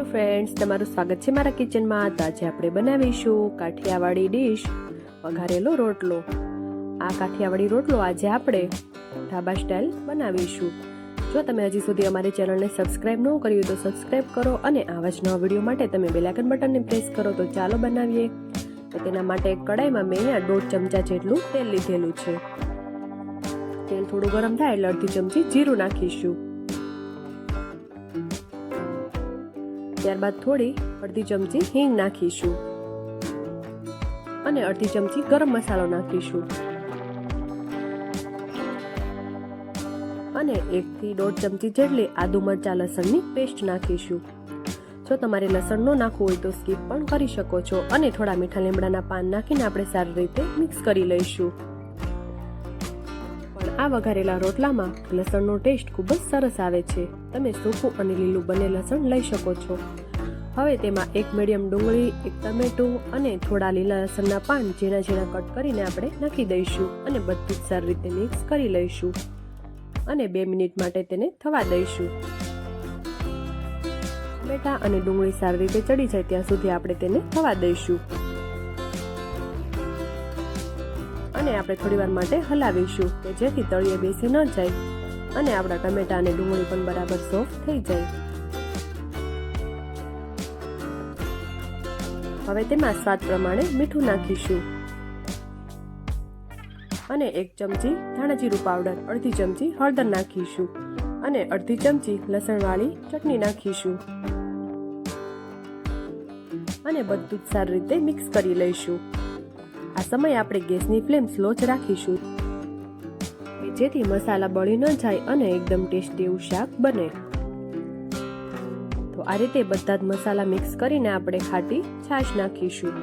Hello friends, તમારું સ્વાગત છે મારા કિચનમાં. આજે આપણે બનાવીશું કાઠિયાવાડી ડીશ, વઘારેલો રોટલો. આ કાઠિયાવાડી રોટલો આજે આપણે ઢાબા સ્ટાઇલ બનાવીશું. જો તમે હજી સુધી અમારી ચેનલને સબસ્ક્રાઇબ ન કર્યું તો સબસ્ક્રાઇબ કરો અને આવા જ નવા વીડિયો માટે તમે બેલાઇકન બટનને પ્રેસ કરો તો ચાલો બનાવીએ. તો તેના માટે કડાઈમાં મેં અહીંયા દોઢ ચમચા જેટલું તેલ લીધેલું છે. તેલ થોડું ગરમ થાય એટલે અડધી ચમચી જીરું નાખીશું. ત્યારબાદ થોડી અડધી ચમચી હિંગ નાખીશું અને અડધી ચમચી ગરમ મસાલો નાખીશું. અને એકથી દોઢ ચમચી જેટલી આદુ મરચા લસણની પેસ્ટ નાખીશું. જો તમારે લસણ ન નાખવું હોય તો સ્કીપ પણ કરી શકો છો અને થોડા મીઠા લીમડાના પાન નાખીને આપણે સારી રીતે મિક્સ કરી લઈશું. આ વઘારેલા રોટલામાં લસણનો ટેસ્ટ ખૂબ જ સરસ આવે છે. તમે સૂકું અને લીલું બંને લસણ લઈ શકો છો. હવે તેમાં એક મીડિયમ ડુંગળી, એક ટમેટું અને થોડા લીલા લસણના પાન ઝીણા ઝીણા કટ કરીને આપણે નાખી દઈશું અને બધું જ સારી રીતે મિક્સ કરી લઈશું. અને બે મિનિટ માટે તેને થવા દઈશું. ટમેટા અને ડુંગળી સારી રીતે ચડી જાય ત્યાં સુધી આપણે તેને થવા દઈશું. અને આપણે થોડીવાર માટે હલાવીશું કે જેથી તળિયે બેસી ન જાય અને આપણા ટમેટા અને ડુંગળી પણ બરાબર સોફ્ટ થઈ જાય. હવે તેમાં સ્વાદ પ્રમાણે મીઠું નાખીશું. અને એક ચમચી ધાણાજીરું પાવડર, અડધી ચમચી હળદર નાખીશું અને અડધી ચમચી લસણવાળી ચટણી નાખીશું. અને બધું જ સારી રીતે મિક્સ કરી લઈશું. આ સમયે આપણે ગેસની ફ્લેમ સ્લો જ રાખીશું. જેથી મસાલા બળી ન જાય અને એકદમ ટેસ્ટી એવું શાક બને. તો આ રીતે બધા જ મસાલા મિક્સ કરીને આપણે ખાટી છાશ નાખીશું.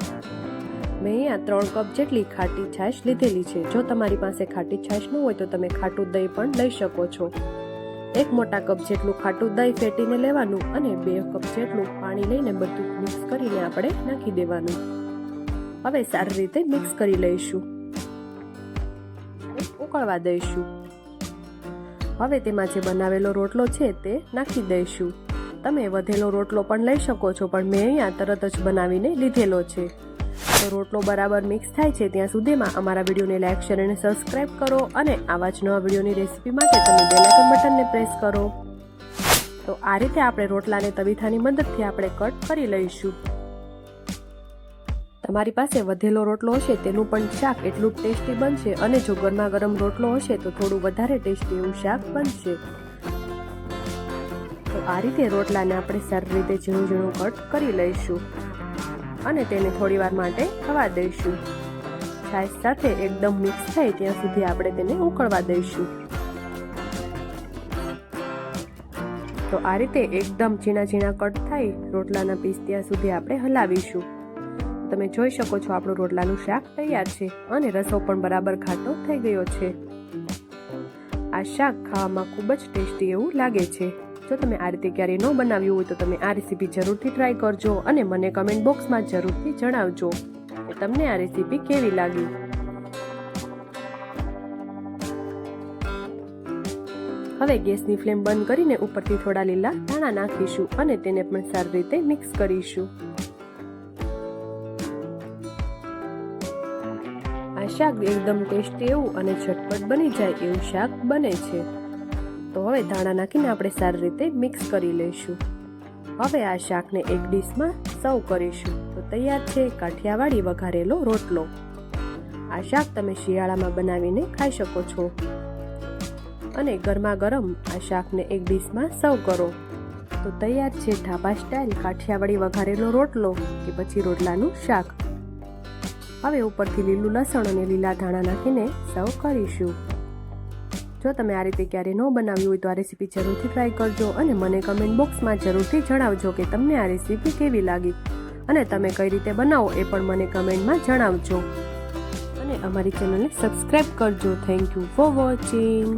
મેં અહીંયા ત્રણ કપ જેટલી ખાટી છાશ લીધેલી છે. જો તમારી પાસે ખાટી છાશ ન હોય તો તમે ખાટું દહીં પણ લઈ શકો છો. એક મોટા કપ જેટલું ખાટું દહીં ફેટીને લેવાનું અને બે કપ જેટલું પાણી લઈને બધું મિક્સ કરીને આપણે નાખી દેવાનું. હવે સારી રીતે મિક્સ કરી લઈશું. ઉકળવા દઈશું. હવે તેમાં જે બનાવેલો રોટલો છે તે નાખી દઈશું. તમે વધેલો રોટલો પણ લઈ શકો છો, પણ મેં અહીંયા તરત જ બનાવીને લીધેલો છે. તો રોટલો બરાબર મિક્સ થાય છે ત્યાં સુધીમાં અમારા વિડીયોને લાઈક શેર અને સબસ્ક્રાઇબ કરો અને આવા જ નવા વિડીયોની રેસીપી માટે તમે બેલાઇકન બટનને પ્રેસ કરો. તો આ રીતે આપણે રોટલાને તવીથાની મદદથી આપણે કટ કરી લઈશું. તમારી પાસે વધેલો રોટલો હશે તેનું પણ શાક એટલું જ ટેસ્ટી બનશે અને જો ગરમા ગરમ રોટલો હશે તો થોડું વધારે ટેસ્ટી એવું શાક બનશે. તો આ રીતે રોટલાને આપણે સારી રીતે ઝીણું ઝીણું કટ કરી લઈશું અને તેને થોડી વાર માટે થવા દઈશું. છાશ સાથે એકદમ મિક્સ થાય ત્યાં સુધી આપણે તેને ઉકળવા દઈશું. તો આ રીતે એકદમ ઝીણા ઝીણા કટ થાય રોટલાના પીસ ત્યાં સુધી આપણે હલાવીશું. તમે જોઈ શકો છો આપણું રોટલાનું શાક તૈયાર છે અને રસો પણ બરાબર ખાટો થઈ ગયો છે. આ શાક ખાવામાં ખૂબ જ ટેસ્ટી એવું લાગે છે. જો તમે આ રીતે ક્યારેય ન બનાવ્યું હોય તો તમે આ રેસીપી જરૂરથી ટ્રાય કરજો અને મને કમેન્ટ બોક્સમાં જરૂરથી જણાવજો કે તમને આ રેસીપી કેવી લાગી. હવે ગેસની ફ્લેમ બંધ કરીને ઉપરથી થોડા લીલા ધાણા નાખીશું અને તેને પણ સારી રીતે મિક્સ કરીશું. આ શાક એકદમ ટેસ્ટી એવું અને ઝટપટ બની જાય એવું શાક બને છે. તો હવે ધાણા નાખીને આપણે સારી રીતે મિક્સ કરી લઈશું. હવે આ શાકને એક ડીશમાં સર્વ કરીશું. તો તૈયાર છે કાઠિયાવાડી વઘારેલો રોટલો. આ શાક તમે શિયાળામાં બનાવીને ખાઈ શકો છો. અને ગરમા ગરમ આ શાકને એક ડીશમાં સર્વ કરો. તો તૈયાર છે ઢાબા સ્ટાઇલ કાઠિયાવાડી વઘારેલો રોટલો કે પછી રોટલાનું શાક. હવે ઉપરથી લીલું લસણ અને લીલા ધાણા નાખીને સર્વ કરીશું. જો તમે આ રીતે ક્યારે ન બનાવ્યું હોય તો આ રેસીપી જરૂરથી ટ્રાય કરજો અને મને કમેન્ટ બોક્સમાં જરૂરથી જણાવજો કે તમને આ રેસીપી કેવી લાગી. અને તમે કઈ રીતે બનાવો એ પણ મને કમેન્ટમાં જણાવજો. અને અમારી ચેનલને સબસ્ક્રાઈબ કરજો. Thank you for watching